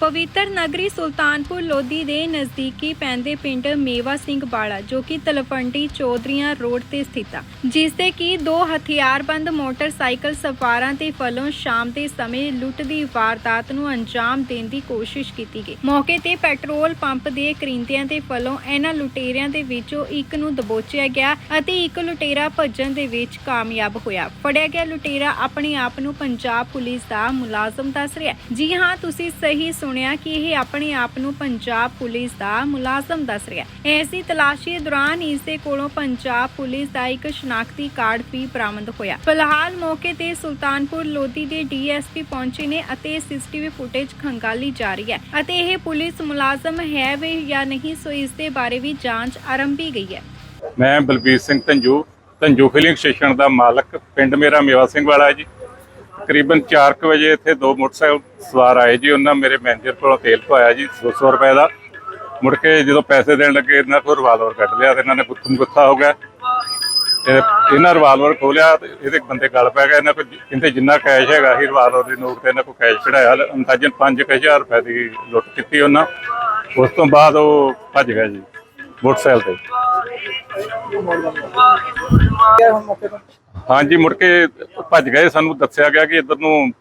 ਪਵਿੱਤਰ ਨਗਰੀ ਸੁਲਤਾਨਪੁਰ ਲੋਧੀ ਦੇ ਨਜ਼ਦੀਕੀ ਪੈਂਦੇ ਪਿੰਡ ਮੇਵਾ ਸਿੰਘ ਬਾਲਾ, ਜੋ ਕਿ ਤਲਵੰਡੀ ਚੌਧਰੀਆਂ ਰੋਡ ਤੇ ਸਥਿਤ ਆ। ਜਿਸ ਦੇ ਕਿ ਦੋ ਹਥਿਆਰਬੰਦ ਮੋਟਰਸਾਈਕਲ ਸਵਾਰਾਂ ਤੇ ਵੱਲੋਂ ਸ਼ਾਮ ਦੇ ਸਮੇਂ ਲੁੱਟ ਦੀ ਵਾਰਦਾਤ ਨੂੰ ਅੰਜਾਮ ਦੇਣ ਦੀ ਕੋਸ਼ਿਸ਼ ਕੀਤੀ ਗਈ। ਮੌਕੇ ਤੇ ਪੈਟਰੋਲ ਪੰਪ ਦੇ ਕਰਿੰਦਿਆਂ ਦੇ ਫਲੋਂ ਇਹਨਾਂ ਲੁਟੇਰਿਆਂ ਦੇ ਵਿੱਚੋਂ ਇੱਕ ਨੂੰ ਦਬੋਚਿਆ ਗਿਆ ਅਤੇ ਇੱਕ ਲੁਟੇਰਾ ਭੱਜਣ ਦੇ ਵਿੱਚ ਕਾਮਯਾਬ ਹੋਇਆ। ਫੜਿਆ ਗਿਆ ਲੁਟੇਰਾ ਆਪਣੇ ਆਪ ਨੂੰ ਪੰਜਾਬ ਪੁਲਿਸ ਦਾ ਮੁਲਾਜ਼ਮ ਦੱਸ ਰਿਹਾ ਜੀ ਹਾਂ, ਤੁਸੀਂ ਸਹੀ ਸੁਣਿਆ ਕਿ ਇਹ ਆਪਣੇ ਆਪ ਨੂੰ ਪੰਜਾਬ ਪੁਲਿਸ ਦਾ ਮੁਲਾਜ਼ਮ ਦੱਸ ਰਿਹਾ ਹੈ। ਐਸੀ ਤਲਾਸ਼ੀ ਦੌਰਾਨ ਇਸ ਦੇ ਕੋਲੋਂ ਪੰਜਾਬ ਪੁਲਿਸ ਦਾ ਇੱਕ ਸ਼ਨਾਖਤੀ ਕਾਰਡ ਵੀ ਬਰਾਮਦ ਹੋਇਆ। ਫਿਲਹਾਲ ਮੌਕੇ ਤੇ ਸੁਲਤਾਨਪੁਰ ਲੋਧੀ ਦੇ ਡੀਐਸਪੀ ਪਹੁੰਚੇ ਨੇ ਅਤੇ ਸੀਸੀਟੀਵੀ ਫੁਟੇਜ ਖੰਗਾਲੀ ਜਾ ਰਹੀ ਹੈ ਅਤੇ ਇਹ ਪੁਲਿਸ ਮੁਲਾਜ਼ਮ ਹੈ ਵੀ ਜਾਂ ਨਹੀਂ, ਸੋ ਇਸ ਦੇ ਬਾਰੇ ਵੀ ਜਾਂਚ ਆਰੰਭੀ ਗਈ ਹੈ। ਮੈਂ ਬਲਬੀਰ ਸਿੰਘ ਧੰਜੂ ਧੰਜੂ ਫਿਲਿੰਗ ਸਟੇਸ਼ਨ ਦਾ ਮਾਲਕ, ਪਿੰਡ ਮੇਰਾ ਮੇਵਾ ਸਿੰਘ ਵਾਲਾ ਜੀ। ਤਕਰੀਬਨ 4:00 ਵਜੇ ਇੱਥੇ ਦੋ ਮੋਟਰਸਾਈਕਲ ਸਵਾਰ ਆਏ ਜੀ। ਉਹਨਾਂ ਮੇਰੇ ਮੈਨੇਜਰ ਕੋਲੋਂ ਤੇਲ ਪਵਾਇਆ ਜੀ 200 ਰੁਪਏ ਦਾ। ਮੁੜ ਕੇ ਜਦੋਂ ਪੈਸੇ ਦੇਣ ਲੱਗੇ, ਇਹਨਾਂ ਕੋਲ ਰਿਵਾਲਵਰ ਕੱਢ ਲਿਆ ਤੇ ਇਹਨਾਂ ਨੇ ਗੁੱਥਮ ਗੁੱਥਾ ਹੋ ਗਿਆ। ਤੇ ਇਹਨਾਂ ਰਿਵਾਲਵਰ ਖੋਲਿਆ ਤੇ ਇਹਦੇ ਬੰਦੇ ਗਲ ਪੈ ਗਏ ਇਹਨਾਂ ਕੋਲ ਕਹਿੰਦੇ ਜਿੰਨਾ ਕੈਸ਼ ਹੈਗਾ ਸੀ ਰਿਵਾਲਵਰ ਦੀ ਨੋਟ ਤੇ ਇਹਨਾਂ ਕੋਲ ਕੈਸ਼ ਕਢਾਇਆ। ਅੰਦਾਜ਼ਨ 5000 ਰੁਪਏ ਦੀ ਲੁੱਟ ਕੀਤੀ ਉਹਨਾਂ। ਉਸ ਤੋਂ ਬਾਅਦ ਉਹ ਭੱਜ ਗਿਆ ਜੀ, ਮੋਟਰਸਾਈਕਲ ਤੇ ਹਾਂਜੀ, ਮੁੜ ਕੇ ਭੱਜ ਗਏ। ਸਾਨੂੰ ਦੱਸਿਆ ਗਿਆ ਕਿ ਇੱਧਰ ਨੂੰ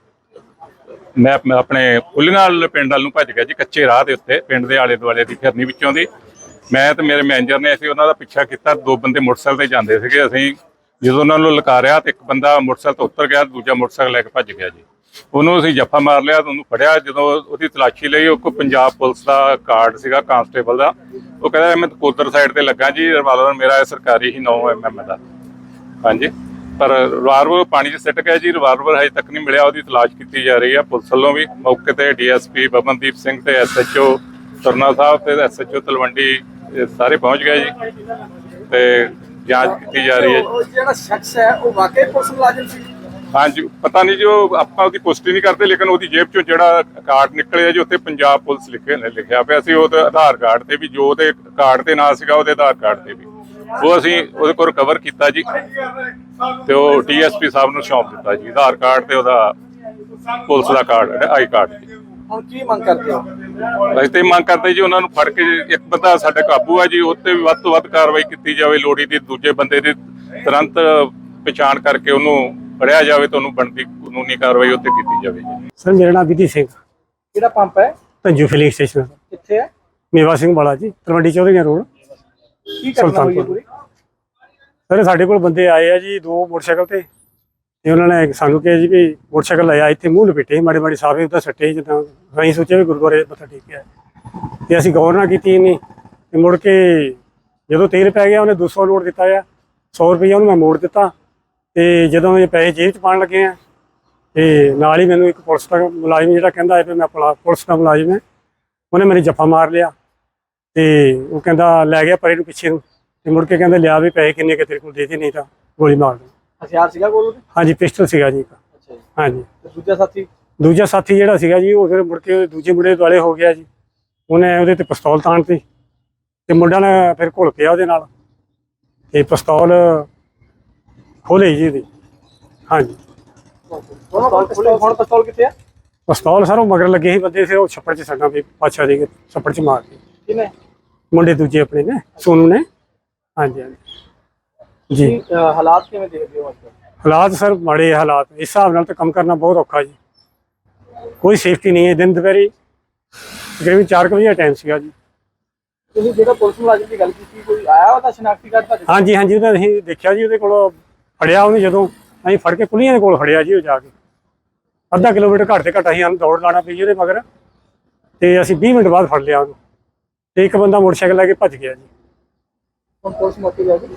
ਮੈਂ ਮੈਂ ਆਪਣੇ ਉਲੀਨਾਲ ਪਿੰਡ ਵੱਲ ਨੂੰ ਭੱਜ ਗਿਆ ਜੀ, ਕੱਚੇ ਰਾਹ ਦੇ ਉੱਤੇ, ਪਿੰਡ ਦੇ ਆਲੇ ਦੁਆਲੇ ਦੀ ਫਿਰਨੀ ਵਿੱਚੋਂ ਦੀ। ਮੈਂ ਤੇ ਮੇਰੇ ਮੈਨੇਜਰ ਨੇ ਅਸੀਂ ਉਹਨਾਂ ਦਾ ਪਿੱਛਾ ਕੀਤਾ। ਦੋ ਬੰਦੇ ਮੋਟਰਸਾਈਕਲ ਤੇ ਜਾਂਦੇ ਸੀਗੇ। ਅਸੀਂ ਜਦੋਂ ਉਹਨਾਂ ਨੂੰ ਲਕਾਰਿਆ ਤੇ ਇੱਕ ਬੰਦਾ ਮੋਟਰਸਾਈਕਲ ਤੋਂ ਉਤਰ ਗਿਆ, ਦੂਜਾ ਮੋਟਰਸਾਈਕਲ ਲੈ ਕੇ ਭੱਜ ਗਿਆ ਜੀ। ਉਹਨੂੰ ਅਸੀਂ ਜੱਫਾ ਮਾਰ ਲਿਆ ਤੇ ਉਹਨੂੰ ਫੜਿਆ। ਜਦੋਂ ਉਹਦੀ ਤਲਾਸ਼ੀ ਲਈ, ਉਹ ਕੋ ਪੰਜਾਬ ਪੁਲਿਸ ਦਾ ਕਾਰਡ ਸੀਗਾ, ਕਾਂਸਟੇਬਲ ਦਾ। ਉਹ ਕਹਿੰਦਾ, ਮੈਂ ਕੋਦਰ ਸਾਈਡ ਤੇ ਲੱਗਾ ਜੀ। ਰਿਵਾਲਵਰ ਮੇਰਾ ਹੈ ਸਰਕਾਰੀ ਹੀ 9 ਐਮਐਮ ਦਾ। ਹਾਂਜੀ। ਪਰ ਰਿਵਾਲਵਰ ਪਾਣੀ 'ਚ ਸਿੱਟ ਗਿਆ ਜੀ ਰਿਵਾਲਵਰ ਹਜੇ ਤੱਕ ਨਹੀਂ ਮਿਲਿਆ ਉਹਦੀ ਤਲਾਸ਼ ਕੀਤੀ ਜਾ ਰਹੀ ਹੈ ਪੁਲਿਸ ਵੱਲੋਂ ਵੀ। ਮੌਕੇ ਤੇ ਡੀਐਸਪੀ ਬਬਨਦੀਪ ਸਿੰਘ ਤੇ ਐਸਐਚਓ ਸਰਨਾ ਸਾਹਿਬ ਤੇ ਐਸਐਚਓ ਤਲਵੰਡੀ ਸਾਰੇ ਪਹੁੰਚ ਗਏ ਜੀ ਤੇ ਜਾਂਚ ਕੀਤੀ ਜਾ ਰਹੀ ਹੈ। ਉਹ ਜਿਹੜਾ ਸ਼ਖਸ ਹੈ ਉਹ ਵਾਕਈ ਪੁਲਿਸ ਮੁਲਾਜ਼ਮ ਸੀ? ਹਾਂਜੀ ਪਤਾ ਨਹੀਂ ਜੋ ਆਪਾਂ ਉਹਦੀ ਪੁਸ਼ਟੀ ਨਹੀਂ ਕਰਦੇ ਲੇਕਿਨ ਉਹਦੀ ਜੇਬ ਚੋਂ ਜਿਹੜਾ ਕਾਰਡ ਨਿਕਲਿਆ ਜੀ ਉੱਥੇ ਪੰਜਾਬ ਪੁਲਿਸ ਲਿਖੇ ਲਿਖਿਆ ਪਿਆ ਸੀ ਉਹਦੇ ਆਧਾਰ ਕਾਰਡ ਤੇ ਵੀ ਜੋ ਉਹਦੇ ਕਾਰਡ ਤੇ ਨਾਂ ਸੀਗਾ ਉਹਦੇ ਆਧਾਰ ਕਾਰਡ ਤੇ ਵੀ। ਉਹ ਅਸੀਂ ਉਹਦੇ ਕੋਲ ਰਿਕਵਰ ਕੀਤਾ ਜੀ ਤੇ ਉਹ ਡੀਐਸਪੀ ਸਾਹਿਬ ਨੂੰ ਸੌਂਪ ਦਿੱਤਾ ਜੀ। ਆਧਾਰ ਕਾਰਡ ਤੇ ਉਹਦਾ ਪੁਲਿਸ ਦਾ ਕਾਰਡ ਆਈ ਕਾਰਡ ਜੀ। ਹੁਣ ਕੀ ਮੰਗ ਕਰਦੇ ਹੋ? ਅਸੀਂ ਤੇ ਮੰਗ ਕਰਦੇ ਜੀ ਉਹਨਾਂ ਨੂੰ ਫੜ ਕੇ ਇੱਕ ਬੰਦਾ ਸਾਡੇ ਕਾਬੂ ਆ ਜੀ ਉੱਤੇ ਵੀ ਵੱਧ ਤੋਂ ਵੱਧ ਕਾਰਵਾਈ ਕੀਤੀ ਜਾਵੇ ਲੋੜੀ ਦੀ ਦੂਜੇ ਬੰਦੇ ਦੀ ਤੁਰੰਤ ਪਛਾਣ ਕਰਕੇ ਉਹਨੂੰ ਫੜਿਆ ਜਾਵੇ ਤੇ ਉਹਨੂੰ ਬਣਦੀ ਕਾਨੂੰਨੀ ਕਾਰਵਾਈ ਉੱਤੇ ਕੀਤੀ ਜਾਵੇ ਜੀ। ਸਰ ਮੇਰਾ ਨਾਮ ਵਿਧੀ ਸਿੰਘ। ਕਿਹੜਾ ਪੰਪ ਹੈ? ਧੰਜੂ ਫਿਲਿੰਗ ਸਟੇਸ਼ਨ ਕਿੱਥੇ ਹੈ? ਮੇਵਾ ਸਿੰਘ ਵਾਲਾ ਜੀ ਤਲਵੰਡੀ ਚੌਧਰੀਆਂ ਰੋਡ। ਕੀ ਕਰਨਾ ਹੋਈ ਹੈ ਪੂਰੀ? ਸਰ ਸਾਡੇ ਕੋਲ ਬੰਦੇ ਆਏ ਆ ਜੀ ਦੋ ਮੋਟਰਸਾਈਕਲ ਤੇ। ਤੇ ਉਹਨਾਂ ਨੇ ਸਾਨੂੰ ਕਿਹਾ ਜੀ ਵੀ ਮੋਟਰਸਾਈਕਲ ਲਾਇਆ ਇੱਥੇ ਮੂੰਹ ਲਪੇਟੇ ਮਾੜੇ ਮਾੜੇ ਸਾਫੇ ਉੱਤੇ ਸੱਟੇ ਜਿੱਦਾਂ ਅਸੀਂ ਸੋਚਿਆ ਵੀ ਗੁਰਦੁਆਰੇ ਮੱਥਾ ਟੇਕਿਆ ਤੇ ਅਸੀਂ ਗੌਰ ਨਾ ਕੀਤੀ ਇਹਨੇ ਤੇ ਮੁੜ ਕੇ ਜਦੋਂ ਤੇਲ ਪੈ ਗਿਆ ਉਹਨੇ 200 ਨੋਟ ਦਿੱਤਾ ਆ 100 ਰੁਪਏ ਉਹਨੂੰ ਮੈਂ ਮੋੜ ਦਿੱਤਾ। ਤੇ ਜਦੋਂ ਇਹ ਪੈਸੇ ਜੇਬ 'ਚ ਪਾਣ ਲੱਗੇ ਆ ਤੇ ਨਾਲ ਹੀ ਮੈਨੂੰ ਇੱਕ ਪੁਲਿਸ ਦਾ ਮੁਲਾਜ਼ਮ ਜਿਹੜਾ ਕਹਿੰਦਾ ਹੈ ਵੀ ਮੈਂ ਪੁਲਾ- ਪੁਲਿਸ ਦਾ ਮੁਲਾਜ਼ਮ ਹਾਂ ਉਹਨੇ ਮੇਰੇ ਜੱਫਾ ਮਾਰ ਲਿਆ। ਤੇ ਉਹ ਕਹਿੰਦਾ ਲੈ ਗਿਆ ਪਰੇ ਨੂੰ ਪਿੱਛੇ ਨੂੰ ਤੇ ਮੁੜ ਕੇ ਕਹਿੰਦਾ ਲਿਆ ਵੀ ਪੈਸੇ ਕਿੰਨੇ ਕਿ ਤੇਰੇ ਕੋਲ ਦੇ ਦੇ ਨਹੀਂ ਤਾਂ ਗੋਲੀ ਮਾਰ ਦੂੰ ਹਥਿਆਰ ਸੀਗਾ ਕੋਲ ਉਹਦੇ? ਹਾਂਜੀ ਪਿਸਟਲ ਸੀਗਾ ਜੀ ਇੱਕ। ਅੱਛਾ ਜੀ। ਹਾਂਜੀ। ਤੇ ਦੂਜਾ ਸਾਥੀ? ਦੂਜਾ ਸਾਥੀ ਜਿਹੜਾ ਸੀਗਾ ਜੀ ਉਹ ਫਿਰ ਮੁੜ ਕੇ ਦੂਜੇ ਮੁੰਡੇ ਦੁਆਲੇ ਹੋ ਗਿਆ ਜੀ। ਉਹਨੇ ਉਹਦੇ ਤੇ ਪਿਸਤੌਲ ਤਾਣਤੀ ਤੇ ਮੁੰਡਾ ਨੇ ਫਿਰ ਘੁਲ ਪਿਆ ਉਹਦੇ ਨਾਲ ਤੇ ਪਿਸਤੌਲ ਖੋਲੇ ਜੀ ਇਹਦੀ ਹਾਂਜੀ। ਪਿਸਤੌਲ ਹੁਣ ਪਿਸਤੌਲ ਕਿੱਥੇ ਹੈ ਪਿਸਤੌਲ ਸਰ ਉਹ ਮਗਰ ਲੱਗੇ ਸੀ ਬੰਦੇ ਸੀ ਉਹ ਛੱਪੜ 'ਚ ਸੱਟਾਂ ਵੀ ਪਾਛਾ ਦੇ ਕੇ ਛੱਪੜ 'ਚ ਮਾਰ ਦਿੱਤੀ ਕਿਨੇ ਮੁੰਡੇ ਦੂਜੇ ਆਪਣੇ ਨੇ ਸੋਨੂ ਨੇ। ਹਾਂਜੀ ਹਾਂਜੀ। ਜੀ। ਹਾਲਾਤ ਕਿਵੇਂ ਦੇਖਦੇ ਹੋ ਅੱਜ? ਹਾਲਾਤ ਸਰ ਮਾੜੇ ਹਾਲਾਤ ਇਸ ਹਿਸਾਬ ਨਾਲ ਤਾਂ ਕੰਮ ਕਰਨਾ ਬਹੁਤ ਔਖਾ ਜੀ। ਕੋਈ ਸੇਫਟੀ ਨਹੀਂ ਹੈ। ਦਿਨ ਦੁਪਹਿਰੇ ਤਕਰੀਬਨ 4 ਵਜੇ ਦਾ ਟਾਈਮ ਸੀਗਾ ਜੀ। ਤੁਸੀਂ ਜਿਹੜਾ ਪੁਲਿਸ ਮੁਲਾਜ਼ਮ ਦੀ ਗੱਲ ਕੀਤੀ ਕੋਈ ਆਇਆ ਉਹਦਾ ਸ਼ਨਾਖਤੀ ਕਾਰਡ ਤੁਹਾਡੇ ਹਾਂਜੀ ਹਾਂਜੀ ਉਹਦਾ ਅਸੀਂ ਦੇਖਿਆ ਜੀ ਉਹਦੇ ਕੋਲ ਫੜਿਆ ਉਹਨੇ ਜਦੋਂ। ਅਸੀਂ ਫੜ ਕੇ ਕੁਲੀਆਂ ਦੇ ਕੋਲ ਫੜਿਆ ਜੀ ਉਹ ਜਾ ਕੇ। ਅੱਧਾ ਕਿਲੋਮੀਟਰ ਘੱਟ ਤੇ ਘੱਟ ਅਸੀਂ ਦੌੜ ਲਾਣਾ ਪਈ ਉਹਦੇ ਮਗਰ। ਤੇ ਅਸੀਂ 20 ਮਿੰਟ ਬਾਅਦ ਫੜ ਲਿਆ ਉਹਨੂੰ। ਤੇ ਇੱਕ ਬੰਦਾ ਮੋਟਰਸਾਈਕਲ ਲੈ ਕੇ ਭੱਜ ਗਿਆ ਜੀ। ਹੁਣ ਪੁਲਿਸ ਮੌਕੇ ਤੇ ਆ ਗਈ?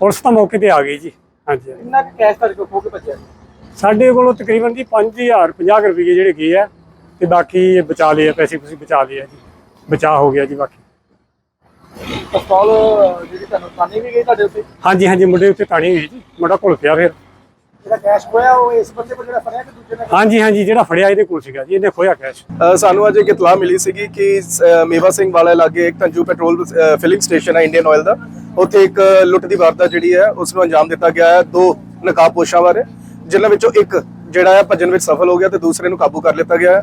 ਪੁਲਿਸ ਤਾਂ ਮੌਕੇ ਤੇ ਆ ਗਈ ਜੀ। ਹਾਂਜੀ। ਕਿੰਨਾ ਕੁ ਕੈਸ਼ ਤੁਹਾਡੇ ਕੋਲ ਖੋ ਕੇ ਭੱਜਿਆ? ਸਾਡੇ ਕੋਲੋਂ ਤਕਰੀਬਨ ਜੀ 5000 50 ਰੁਪਏ ਜਿਹੜੇ ਗਏ ਆ ਤੇ ਬਾਕੀ ਬਚਾ ਲਏ ਆ ਪੈਸੇ ਤੁਸੀਂ ਬਚਾ ਲਏ ਆ ਜੀ। ਬਚਾ ਹੋ ਗਿਆ ਜੀ ਬਾਕੀ। ਪਿਸਤੌਲ ਜਿਹੜੀ ਤੁਹਾਨੂੰ ਤਾਨੀ ਵੀ ਗਈ ਤੁਹਾਡੇ ਉੱਤੇ? ਹਾਂਜੀ ਹਾਂਜੀ ਮੁੰਡੇ ਉੱਤੇ ਤਾਣੀ ਹੋਈ ਜੀ। ਮੁੰਡਾ ਘੁਲ ਪਿਆ ਫਿਰ। ਜਿਹੜਾ ਕੈਸ਼ ਖੋਇਆ ਉਹ ਇਸ ਬੰਦੇ ਕੋਲ ਜਿਹੜਾ ਫੜਿਆ ਕਿ ਦੂਜੇ ਨੇ ਹਾਂਜੀ ਹਾਂਜੀ ਜਿਹੜਾ ਫੜਿਆ ਇਹਦੇ ਕੋਲ ਸੀਗਾ ਜੀ ਇਹਨੇ ਖੋਇਆ ਕੈਸ਼ ਅ, ਸਾਨੂੰ ਅੱਜ ਇੱਕ ਇਤਲਾਹ ਮਿਲੀ ਸੀਗੀ ਕਿ ਅ, ਮੇਵਾ ਸਿੰਘ ਵਾਲੇ ਲਾਗੇ ਇੱਕ ਤੰਜੂ ਪੈਟਰੋਲ ਅ, ਫਿਲਿੰਗ ਸਟੇਸ਼ਨ ਹੈ ਇੰਡੀਅਨ ਆਇਲ ਦਾ। ਉੱਥੇ ਇੱਕ ਲੁੱਟ ਦੀ ਵਾਰਦਾਤ ਜਿਹੜੀ ਹੈ ਉਸ ਨੂੰ ਅੰਜਾਮ ਦਿੱਤਾ ਗਿਆ ਹੈ ਦੋ ਨਕਾਬਪੋਸ਼ਾਂ ਬਾਰੇ ਜਿਨ੍ਹਾਂ ਵਿੱਚੋਂ ਇੱਕ ਜਿਹੜਾ ਹੈ ਭੱਜਣ ਵਿੱਚ ਸਫਲ ਹੋ ਗਿਆ ਤੇ ਦੂਸਰੇ ਨੂੰ ਕਾਬੂ ਕਰ ਲਿੱਤਾ ਗਿਆ ਹੈ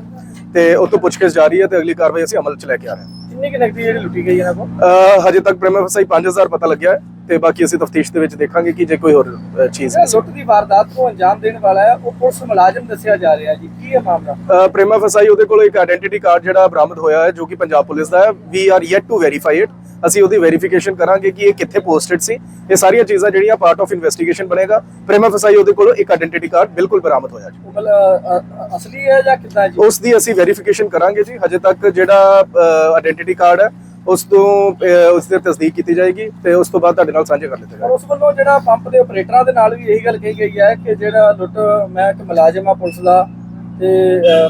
ਤੇ ਉਹ ਤੋਂ ਪੁੱਛਗਿੱਛ ਜਾਰੀ ਹੈ ਤੇ ਅਗਲੀ ਕਾਰਵਾਈ ਅਸੀਂ ਅਮਲ 'ਚ ਲੈ ਕੇ ਆ ਰਹੇ ਹਾਂ। ਕਿੰਨੀ ਕਿ ਨਕਦੀ ਜਿਹੜੀ ਲੁੱਟੀ ਗਈ ਇਹਨਾਂ ਕੋਲ? ਅਹ ਹਜੇ ਤੱਕ ਪ੍ਰੇਮਾ ਫਸਾਈ 5000 ਪਤਾ ਲੱਗਿਆ ਹੈ। ਤੇ ਬਾਕੀ ਅਸੀਂ ਤਫਤੀਸ਼ ਦੇ ਵਿੱਚ ਦੇਖਾਂਗੇ ਕਿ ਜੇ ਕੋਈ ਹੋਰ ਅਹ, ਚੀਜ਼ ਲੁੱਟ ਦੀ ਵਾਰਦਾਤ ਨੂੰ ਅੰਜਾਮ ਦੇਣ ਵਾਲਾ ਹੈ ਉਹ ਪੁਲਿਸ ਮੁਲਾਜ਼ਮ ਦੱਸਿਆ ਜਾ ਰਿਹਾ ਜੀ। ਕੀ ਹੈ ਮਾਮਲਾ? ਅ, ਪ੍ਰੇਮਾ ਫਸਾਈ ਉਹਦੇ ਕੋਲ ਇੱਕ ਆਇਡੈਂਟੀਟੀ ਕਾਰਡ ਜਿਹੜਾ ਬਰਾਮਦ ਹੋਇਆ ਹੈ ਜੋ ਕਿ ਪੰਜਾਬ ਪੁਲਿਸ ਦਾ ਹੈ। We are yet to verify it ਅਸੀਂ ਉਹਦੀ ਵੈਰੀਫਿਕੇਸ਼ਨ ਕਰਾਂਗੇ ਕਿ ਇਹ ਕਿੱਥੇ ਪੋਸਟਡ ਸੀ। ਇਹ ਸਾਰੀਆਂ ਚੀਜ਼ਾਂ ਜਿਹੜੀਆਂ ਪਾਰਟ ਆਫ ਇਨਵੈਸਟੀਗੇਸ਼ਨ ਬਣੇਗਾ। ਪ੍ਰੇਮਾ ਫਸਾਈ ਉਹਦੇ ਕੋਲ ਇੱਕ ਆਇਡੈਂਟੀਟੀ ਕਾਰਡ ਬਿਲਕੁਲ ਬਰਾਮਦ ਹੋਇਆ ਜੀ। ਉਹ ਮਤਲਬ ਅ, ਅ, ਅਸਲੀ ਹੈ ਜਾਂ ਕਿੱਦਾਂ ਜੀ? ਉਸ ਦੀ ਅਸੀਂ ਵੈਰੀਫਿਕੇਸ਼ਨ ਕਰਾਂਗੇ ਜੀ। ਹਜੇ ਤੱਕ ਜਿਹੜਾ ਆਇਡੈਂਟੀਟੀ ਕਾਰਡ ਹੈ ਉਸ ਤੋਂ ਉਸ ਦੀ ਤਸਦੀਕ ਕੀਤੀ ਜਾਏਗੀ ਤੇ ਉਸ ਤੋਂ ਬਾਅਦ ਤੁਹਾਡੇ ਨਾਲ ਸਾਂਝੇ ਕਰ ਲਿੱਤਾ ਪਰ ਜਾਏਗਾ ਉਸ ਵੱਲੋਂ ਜਿਹੜਾ ਪੰਪ ਦੇ ਆਪਰੇਟਰਾਂ ਦੇ ਨਾਲ ਵੀ ਇਹੀ ਗੱਲ ਕਹੀ ਗਈ ਹੈ ਕਿ ਜਿਹੜਾ ਲੁੱਟ ਮੈਂ ਇੱਕ ਮੁਲਾਜ਼ਮ ਆ ਪੁਲਿਸ ਦਾ ਤੇ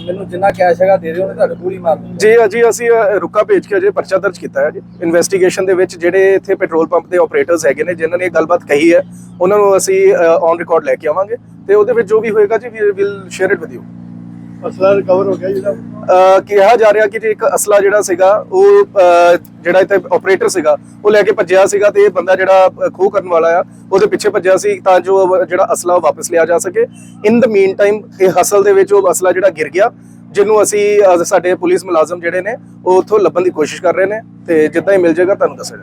ਮੈਨੂੰ ਜਿੰਨਾ ਕੈਸ਼ ਹੈਗਾ ਦੇ ਦਿਓ ਉਹਨੇ ਤੁਹਾਡੇ ਗੋਲੀ ਮਾਰ ਦਿੱਤੀ। ਜੀ ਅਜੀ ਅਸੀਂ ਅ, ਰੁਕਾ ਭੇਜ ਕੇ ਅਜੇ ਪਰਚਾ ਦਰਜ ਕੀਤਾ ਹੈ ਜੀ। ਇਨਵੈਸਟੀਗੇਸ਼ਨ ਦੇ ਵਿੱਚ ਜਿਹੜੇ ਇੱਥੇ ਪੈਟਰੋਲ ਪੰਪ ਦੇ ਆਪਰੇਟਰਸ ਹੈਗੇ ਨੇ ਜਿਨ੍ਹਾਂ ਨੇ ਇਹ ਗੱਲਬਾਤ ਕਹੀ ਹੈ ਉਹਨਾਂ ਨੂੰ ਅਸੀਂ ਔਨ ਰਿਕਾਰਡ ਲੈ ਕੇ ਆਵਾਂਗੇ ਤੇ ਉਹਦੇ ਵਿੱਚ ਜੋ ਵੀ ਹੋਏਗਾ ਜੀ we will share it with you ਅਸਲਾ recover ਹੋ ਗਿਆ ਜਿਹੜਾ ਕਿਹਾ ਜਾ ਰਿਹਾ ਕਿ ਇੱਕ ਅਸਲਾ ਜਿਹੜਾ ਸੀਗਾ ਉਹ ਜਿਹੜਾ ਇੱਥੇ ਆਪਰੇਟਰ ਸੀਗਾ ਉਹ ਲੈ ਕੇ ਭੱਜਿਆ ਸੀਗਾ ਤੇ ਇਹ ਬੰਦਾ ਜਿਹੜਾ ਅ, ਖੋਹ ਕਰਨ ਵਾਲਾ ਆ ਉਹਦੇ ਪਿੱਛੇ ਭੱਜਿਆ ਸੀ ਤਾਂ ਜੋ ਉਹ ਜਿਹੜਾ ਅਸਲਾ ਉਹ ਵਾਪਸ ਲਿਆ ਜਾ ਸਕੇ। ਇਨ ਦ ਮੀਨ ਟਾਈਮ ਇਹ ਹਸਲ ਦੇ ਵਿੱਚ ਉਹ ਅਸਲਾ ਜਿਹੜਾ ਗਿਰ ਗਿਆ ਜਿਹਨੂੰ ਅਸੀਂ ਸਾਡੇ ਪੁਲਿਸ ਮੁਲਾਜ਼ਮ ਜਿਹੜੇ ਨੇ ਉਹ ਉੱਥੋਂ ਲੱਭਣ ਦੀ ਕੋਸ਼ਿਸ਼ ਕਰ ਰਹੇ ਨੇ ਤੇ ਜਿੱਦਾਂ ਹੀ ਮਿਲ ਜਾਏਗਾ ਤੁਹਾਨੂੰ ਦੱਸਿਆ